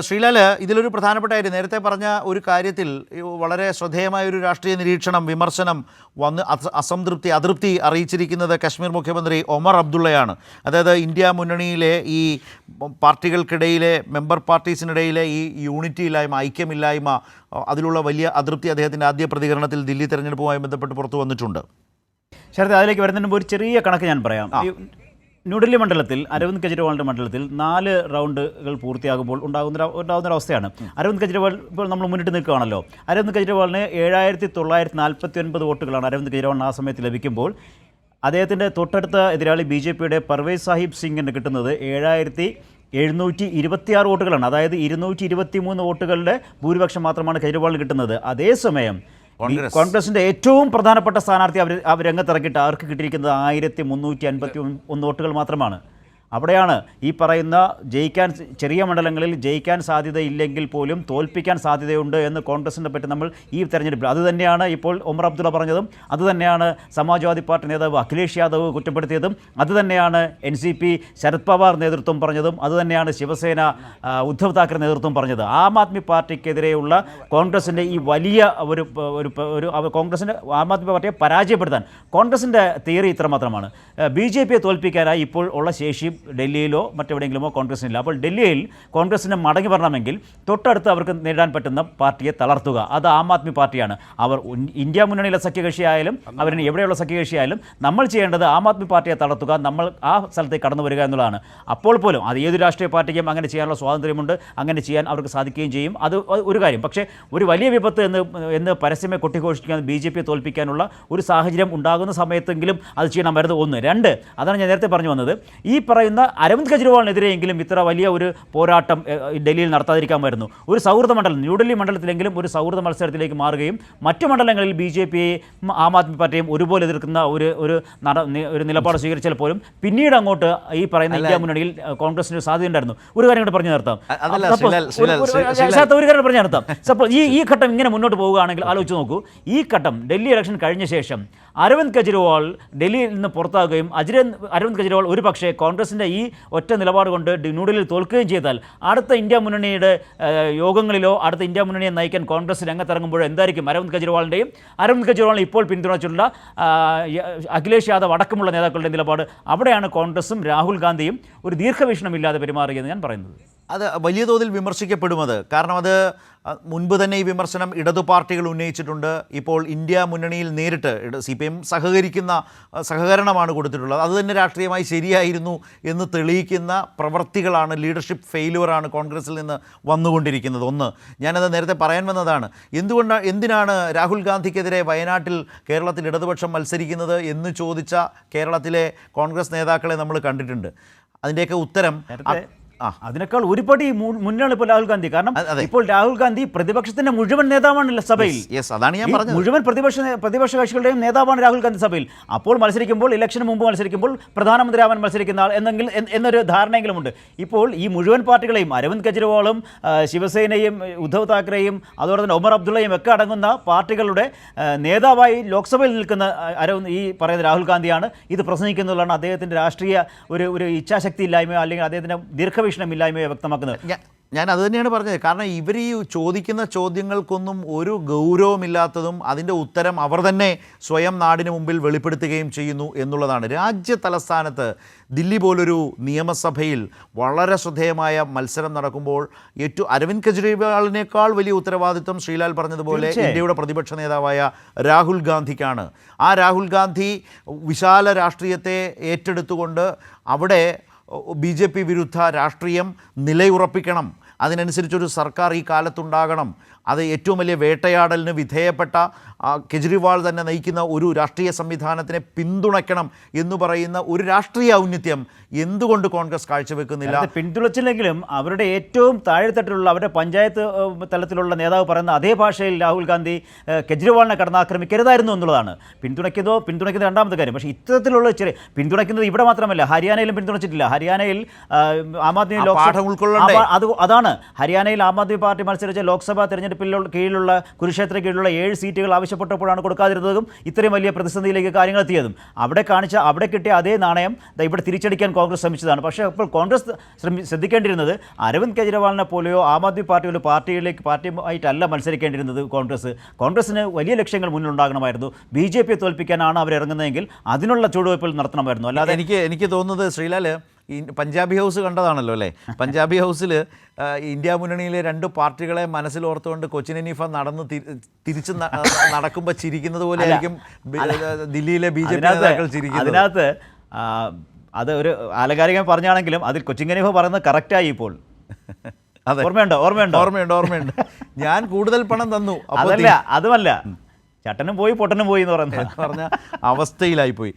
ശ്രീലാൽ ഇതിലൊരു പ്രധാനപ്പെട്ട കാര്യം. നേരത്തെ പറഞ്ഞ ഒരു കാര്യത്തിൽ വളരെ ശ്രദ്ധേയമായ ഒരു രാഷ്ട്രീയ നിരീക്ഷണം വിമർശനം വന്ന് അസ- അസംതൃപ്തി അതൃപ്തി അറിയിച്ചിരിക്കുന്നത് കശ്മീർ മുഖ്യമന്ത്രി ഒമർ അബ്ദുള്ളയാണ്. അതായത് ഇന്ത്യ മുന്നണിയിലെ ഈ പാർട്ടികൾക്കിടയിലെ മെമ്പർ പാർട്ടീസിനിടയിലെ ഈ യൂണിറ്റി ഇല്ലായ്മ ഐക്യമില്ലായ്മ അതിലുള്ള വലിയ അതൃപ്തി അദ്ദേഹത്തിന്റെ ആദ്യ പ്രതികരണത്തിൽ ദില്ലി തെരഞ്ഞെടുപ്പുമായി ബന്ധപ്പെട്ട് പുറത്തു വന്നിട്ടുണ്ട്. ശരത് അതിലേക്ക് വരുന്നതിന് മുമ്പ് ഒരു ചെറിയ കണക്ക് ഞാൻ പറയാം. ന്യൂഡൽഹി മണ്ഡലത്തിൽ അരവിന്ദ് കെജ്രിവാളിന്റെ മണ്ഡലത്തിൽ നാല് റൗണ്ടുകൾ പൂർത്തിയാകുമ്പോൾ ഉണ്ടാകുന്ന ഉണ്ടാകുന്ന ഒരു അവസ്ഥയാണ് അരവിന്ദ് കെജ്രിവാൾ ഇപ്പോൾ നമ്മൾ മുന്നിട്ട് നിൽക്കുകയാണല്ലോ. അരവിന്ദ് കെജ്രിവാളിന് ഏഴായിരത്തി തൊള്ളായിരത്തി നാൽപ്പത്തി ഒൻപത് വോട്ടുകളാണ് അരവിന്ദ് കെജ്രിവാളിന് ആ സമയത്ത് ലഭിക്കുമ്പോൾ. അദ്ദേഹത്തിന്റെ തൊട്ടടുത്ത എതിരാളി ബി ജെ പിയുടെ പർവേസ് സാഹിബ് സിംഗിന് കിട്ടുന്നത് ഏഴായിരത്തി എഴുന്നൂറ്റി ഇരുപത്തിയാറ് വോട്ടുകളാണ്. അതായത് ഇരുന്നൂറ്റി ഇരുപത്തി മൂന്ന് വോട്ടുകളുടെ ഭൂരിപക്ഷം മാത്രമാണ് കെജ്രിവാളിന് കിട്ടുന്നത്. അതേസമയം. കോൺഗ്രസിന്റെ ഏറ്റവും പ്രധാനപ്പെട്ട സ്ഥാനാർത്ഥി അവർ രംഗത്തിറക്കിയിട്ട് അവർക്ക് കിട്ടിയിരിക്കുന്നത് ആയിരത്തി മുന്നൂറ്റി അൻപത്തി ഒന്ന് വോട്ടുകൾ മാത്രമാണ്. അവിടെയാണ് ഈ പറയുന്ന ജയിക്കാൻ ചെറിയ മണ്ഡലങ്ങളിൽ ജയിക്കാൻ സാധ്യതയില്ലെങ്കിൽ പോലും തോൽപ്പിക്കാൻ സാധ്യതയുണ്ട് എന്ന് കോൺഗ്രസിനെ പറ്റി നമ്മൾ ഈ തെരഞ്ഞെടുപ്പിൽ അതുതന്നെയാണ് ഇപ്പോൾ ഒമർ അബ്ദുള്ള പറഞ്ഞതും അതുതന്നെയാണ് സമാജ്വാദി പാർട്ടി നേതാവ് അഖിലേഷ് യാദവ് കുറ്റപ്പെടുത്തിയതും അതുതന്നെയാണ് N C P Sharad Pawar നേതൃത്വം പറഞ്ഞതും അതുതന്നെയാണ് ശിവസേന ഉദ്ധവ് താക്കറെ നേതൃത്വം പറഞ്ഞത്. ആം ആദ്മി പാർട്ടിക്കെതിരെയുള്ള കോൺഗ്രസിന്റെ ഈ വലിയ ഒരു ഒരു കോൺഗ്രസിന്റെ ആം ആദ്മി പാർട്ടിയെ പരാജയപ്പെടുത്താൻ കോൺഗ്രസിന്റെ തിയറി ഇത്രമാത്രമാണ്. ബി ജെ പിയെ തോൽപ്പിക്കാനായി ഇപ്പോൾ ഉള്ള ശേഷി ഡൽഹിയിലോ മറ്റെവിടെയെങ്കിലുമോ കോൺഗ്രസിനില്ല. അപ്പോൾ ഡൽഹിയിൽ കോൺഗ്രസിന് മടങ്ങി വരണമെങ്കിൽ തൊട്ടടുത്ത് അവർക്ക് നേരിടാൻ പറ്റുന്ന പാർട്ടിയെ തളർത്തുക. അത് ആം ആദ്മി പാർട്ടിയാണ്. അവർ ഇന്ത്യ മുന്നണിയിലെ സഖ്യകക്ഷിയായാലും അവരിന് എവിടെയുള്ള സഖ്യകക്ഷിയായാലും നമ്മൾ ചെയ്യേണ്ടത് ആം ആദ്മി പാർട്ടിയെ തളർത്തുക. നമ്മൾ ആ സ്ഥലത്തേക്ക് കടന്നു വരിക എന്നുള്ളതാണ്. അപ്പോൾ പോലും അത് ഏത് രാഷ്ട്രീയ പാർട്ടിക്കും അങ്ങനെ ചെയ്യാനുള്ള സ്വാതന്ത്ര്യമുണ്ട്. അങ്ങനെ ചെയ്യാൻ അവർക്ക് സാധിക്കുകയും ചെയ്യും. അത് ഒരു കാര്യം. പക്ഷേ ഒരു വലിയ വിപത്ത് എന്ന് എന്ന് പരസ്യമേ കൊട്ടിഘോഷിക്കാൻ ബി ജെ പിയെ തോൽപ്പിക്കാനുള്ള ഒരു സാഹചര്യം ഉണ്ടാകുന്ന സമയത്തെങ്കിലും അത് ചെയ്യണം വരുന്നത് ഒന്ന്. രണ്ട് അതാണ് ഞാൻ നേരത്തെ പറഞ്ഞു വന്നത്. ഈ പറയുന്ന അരവിന്ദ് കെജ്രിവാളിനെതിരെയെങ്കിലും ഇത്ര വലിയ ഒരു പോരാട്ടം ഡൽഹിയിൽ നടത്താതിരിക്കാമായിരുന്നു. ഒരു സൗഹൃദ മണ്ഡലം ന്യൂഡൽഹി മണ്ഡലത്തിലെങ്കിലും ഒരു സൗഹൃദ മത്സരത്തിലേക്ക് മാറുകയും മറ്റു മണ്ഡലങ്ങളിൽ ബി ജെ പിയെ ആം ആദ്മി പാർട്ടിയും ഒരുപോലെ എതിർക്കുന്ന ഒരു ഒരു ഒരു നിലപാട് സ്വീകരിച്ചാൽ പോലും പിന്നീട് അങ്ങോട്ട് ഈ പറയുന്ന ഇന്ത്യ മുന്നണിയിൽ കോൺഗ്രസിന് ഒരു സാധ്യത ഉണ്ടായിരുന്നു. ഒരു കാര്യം കൂടെ പറഞ്ഞു നിർത്താം. ഒരു- കാര്യം പറഞ്ഞു നിർത്താം. സപ്പോൾ ഈ ഈ ഘട്ടം ഇങ്ങനെ മുന്നോട്ട് പോവുകയാണെങ്കിൽ ആലോചിച്ച് നോക്കൂ. ഈ ഘട്ടം ഡൽഹി ഇലക്ഷൻ കഴിഞ്ഞ ശേഷം അരവിന്ദ് കെജ്രിവാൾ ഡൽഹിയിൽ നിന്ന് പുറത്താകുകയും അജിരൻ അരവിന്ദ് കെജ്രിവാൾ ഒരു പക്ഷേ കോൺഗ്രസിന്റെ ഈ ഒറ്റ നിലപാട് കൊണ്ട് ന്യൂഡൽഹിയിൽ തോൽക്കുകയും ചെയ്താൽ അടുത്ത ഇന്ത്യ മുന്നണിയുടെ യോഗങ്ങളിലോ അടുത്ത ഇന്ത്യ മുന്നണിയെ നയിക്കാൻ കോൺഗ്രസ് രംഗത്തിറങ്ങുമ്പോഴോ എന്തായിരിക്കും? അരവിന്ദ് കെജ്രിവാളിന്റെയും അരവിന്ദ് കെജ്രിവാളിനെ ഇപ്പോൾ യ- അഖിലേഷ് യാദവ് അടക്കമുള്ള നേതാക്കളുടെ നിലപാട് അവിടെയാണ് കോൺഗ്രസും രാഹുൽ ഗാന്ധിയും ഒരു ദീർഘവീക്ഷണമില്ലാതെ പെരുമാറുകയെന്ന് ഞാൻ പറയുന്നത്. അത് വലിയ തോതിൽ വിമർശിക്കപ്പെടും അത്. കാരണം അത് മുൻപ് തന്നെ ഈ വിമർശനം ഇടതു പാർട്ടികൾ ഉന്നയിച്ചിട്ടുണ്ട്. ഇപ്പോൾ ഇന്ത്യ മുന്നണിയിൽ നേരിട്ട് സി പി എം സഹകരിക്കുന്ന സഹകരണമാണ് കൊടുത്തിട്ടുള്ളത്. അത് തന്നെ രാഷ്ട്രീയമായി ശരിയായിരുന്നു എന്ന് തെളിയിക്കുന്ന പ്രവർത്തികളാണ് ലീഡർഷിപ്പ് ഫെയിലുവറാണ് കോൺഗ്രസിൽ നിന്ന് വന്നുകൊണ്ടിരിക്കുന്നത്. ഒന്ന് ഞാനത് നേരത്തെ പറയാൻ വന്നതാണ്. എന്തുകൊണ്ടാണ് എന്തിനാണ് രാഹുൽ ഗാന്ധിക്കെതിരെ വയനാട്ടിൽ കേരളത്തിൽ ഇടതുപക്ഷം മത്സരിക്കുന്നത് എന്ന് ചോദിച്ച കേരളത്തിലെ കോൺഗ്രസ് നേതാക്കളെ നമ്മൾ കണ്ടിട്ടുണ്ട്. അതിന്റെയൊക്കെ ഉത്തരം അതിനേക്കാൾ ഒരുപടി മുന്നാണ് മുന്നിലാണ് ഇപ്പോൾ രാഹുൽ ഗാന്ധി. കാരണം ഇപ്പോൾ രാഹുൽ ഗാന്ധി പ്രതിപക്ഷത്തിന്റെ മുഴുവൻ നേതാവാണല്ലോ സഭയിൽ. അതാണ് ഞാൻ പറഞ്ഞത്. മുഴുവൻ പ്രതിപക്ഷ പ്രതിപക്ഷ കക്ഷികളുടെയും നേതാവാണ് രാഹുൽ ഗാന്ധി സഭയിൽ. അപ്പോൾ മത്സരിക്കുമ്പോൾ ഇലക്ഷന് മുമ്പ് മത്സരിക്കുമ്പോൾ പ്രധാനമന്ത്രി ആവാൻ മത്സരിക്കുന്ന ആൾ എന്നെങ്കിൽ എന്നൊരു ധാരണയെങ്കിലും ഉണ്ട് ഇപ്പോൾ ഈ മുഴുവൻ പാർട്ടികളെയും അരവിന്ദ് കെജ്രിവാളും ശിവസേനയും ഉദ്ധവ് താക്കറെയും അതുപോലെ തന്നെ ഒമർ അബ്ദുള്ളയും ഒക്കെ അടങ്ങുന്ന പാർട്ടികളുടെ നേതാവായി ലോക്സഭയിൽ നിൽക്കുന്ന അരവിന്ദ് ഈ പറയുന്ന രാഹുൽ ഗാന്ധിയാണ് ഇത് പ്രസംഗിക്കുന്നതാണ് അദ്ദേഹത്തിന്റെ രാഷ്ട്രീയ ഒരു ഒരു ഇച്ഛാശക്തി ഇല്ലായ്മയോ അല്ലെങ്കിൽ അദ്ദേഹത്തിന്റെ ദീർഘവീക്ഷണമില്ലായ്മയോ വ്യക്തമാക്കുന്നത്. ഞാൻ അത് തന്നെയാണ് പറഞ്ഞത്. കാരണം ഇവർ ഈ ചോദിക്കുന്ന ചോദ്യങ്ങൾക്കൊന്നും ഒരു ഗൗരവമില്ലാത്തതും അതിന്റെ ഉത്തരം അവർ തന്നെ സ്വയം നാടിന് മുമ്പിൽ വെളിപ്പെടുത്തുകയും ചെയ്യുന്നു എന്നുള്ളതാണ്. രാജ്യ തലസ്ഥാനത്ത് ദില്ലി പോലൊരു നിയമസഭയിൽ വളരെ ശ്രദ്ധേയമായ മത്സരം നടക്കുമ്പോൾ ഏറ്റവും അരവിന്ദ് കെജ്രിവാളിനേക്കാൾ വലിയ ഉത്തരവാദിത്വം ശ്രീലാൽ പറഞ്ഞതുപോലെ ഇന്ത്യയുടെ പ്രതിപക്ഷ നേതാവായ രാഹുൽ ഗാന്ധിക്കാണ്. ആ രാഹുൽ ഗാന്ധി വിശാല രാഷ്ട്രീയത്തെ ഏറ്റെടുത്തുകൊണ്ട് അവിടെ ബി ജെ പി വിരുദ്ധ രാഷ്ട്രീയം നിലയുറപ്പിക്കണം. അതിനനുസരിച്ചൊരു സർക്കാർ ഈ കാലത്തുണ്ടാകണം. അത് ഏറ്റവും വലിയ വേട്ടയാടലിന് വിധേയപ്പെട്ട കെജ്രിവാൾ തന്നെ നയിക്കുന്ന ഒരു രാഷ്ട്രീയ സംവിധാനത്തിനെ പിന്തുണയ്ക്കണം എന്ന് പറയുന്ന ഒരു രാഷ്ട്രീയ ഔന്നിത്യം എന്തുകൊണ്ട് കോൺഗ്രസ് കാഴ്ചവെക്കുന്നില്ല? പിന്തുണച്ചില്ലെങ്കിലും അവരുടെ ഏറ്റവും താഴെത്തട്ടിലുള്ള അവരുടെ പഞ്ചായത്ത് തലത്തിലുള്ള നേതാവ് പറയുന്ന അതേ ഭാഷയിൽ രാഹുൽ ഗാന്ധി കെജ്രിവാളിനെ കടന്നാക്രമിക്കരുതായിരുന്നു എന്നുള്ളതാണ്. പിന്തുണയ്ക്കുന്നതോ പിന്തുണയ്ക്കുന്ന രണ്ടാമത്തെ കാര്യം. പക്ഷേ ഇത്തരത്തിലുള്ള ചെറിയ പിന്തുണയ്ക്കുന്നത് ഇവിടെ മാത്രമല്ല ഹരിയാനയിലും പിന്തുണച്ചിട്ടില്ല. ഹരിയാനയിൽ ആം ആദ്മി ലോക്സഭ-? അത് അതാണ്. ഹരിയാനയിൽ ആം ആദ്മി പാർട്ടി മത്സരിച്ച ലോക്സഭാ തെരഞ്ഞെടുപ്പിലുള്ള കീഴിലുള്ള കുരുക്ഷേത്ര കീഴിലുള്ള ഏഴ് സീറ്റുകൾ ആവശ്യപ്പെട്ടപ്പോഴാണ് കൊടുക്കാതിരുന്നതും ഇത്രയും വലിയ പ്രതിസന്ധിയിലേക്ക് കാര്യങ്ങൾ എത്തിയതും. അവിടെ കാണിച്ച അവിടെ കിട്ടിയ അതേ നാണയം ഇവിടെ തിരിച്ചടിക്കാൻ കോൺഗ്രസ് ശ്രമിച്ചതാണ്. പക്ഷേ അപ്പോൾ കോൺഗ്രസ് ശ്രദ്ധിക്കേണ്ടിയിരുന്നത് അരവിന്ദ് കെജ്രിവാളിനെ പോലെയോ ആം ആദ്മി പാർട്ടി ഒരു പാർട്ടിയിലേക്ക് പാർട്ടിയുമായിട്ടല്ല മത്സരിക്കേണ്ടിരുന്നത് കോൺഗ്രസ്. കോൺഗ്രസിന് വലിയ ലക്ഷ്യങ്ങൾ മുന്നിലുണ്ടാകണമായിരുന്നു. ബി ജെ പിയെ തോൽപ്പിക്കാനാണ് അവർ ഇറങ്ങുന്നതെങ്കിൽ അതിനുള്ള ചുവടുവയ്പ്പിൽ നടത്തണമായിരുന്നു. അല്ലാതെ എനിക്ക് എനിക്ക് തോന്നുന്നത് ശ്രീലാൽ ഈ പഞ്ചാബി ഹൗസ് കണ്ടതാണല്ലോ അല്ലേ? പഞ്ചാബി ഹൗസിൽ ഇന്ത്യ മുന്നണിയിലെ രണ്ട് പാർട്ടികളെ മനസ്സിലോർത്തുകൊണ്ട് കൊച്ചിൻ ഹനീഫ നടന്ന് തിരിച്ച് നടക്കുമ്പോൾ ചിരിക്കുന്നത് പോലെ ആയിരിക്കും ദില്ലിയിലെ ബി ജെ പി നേതാക്കൾ ചിരിക്കുന്നത്. അതിനകത്ത് അത് ഒരു ആലങ്കാരികം പറഞ്ഞാണെങ്കിലും അതിൽ കൊച്ചിൻ ഹനീഫ പറയുന്നത് കറക്റ്റായി ഇപ്പോൾ. അതെ. ഓർമ്മയുണ്ടോ? ഓർമ്മയുണ്ടോ? ഓർമ്മയുണ്ട് ഓർമ്മയുണ്ട്. ഞാൻ കൂടുതൽ പണം തന്നു. അതല്ല അതുമല്ല. ചട്ടനും പോയി പൊട്ടനും പോയി എന്ന് പറയുന്നത്. പറഞ്ഞ അവസ്ഥയിലായി പോയി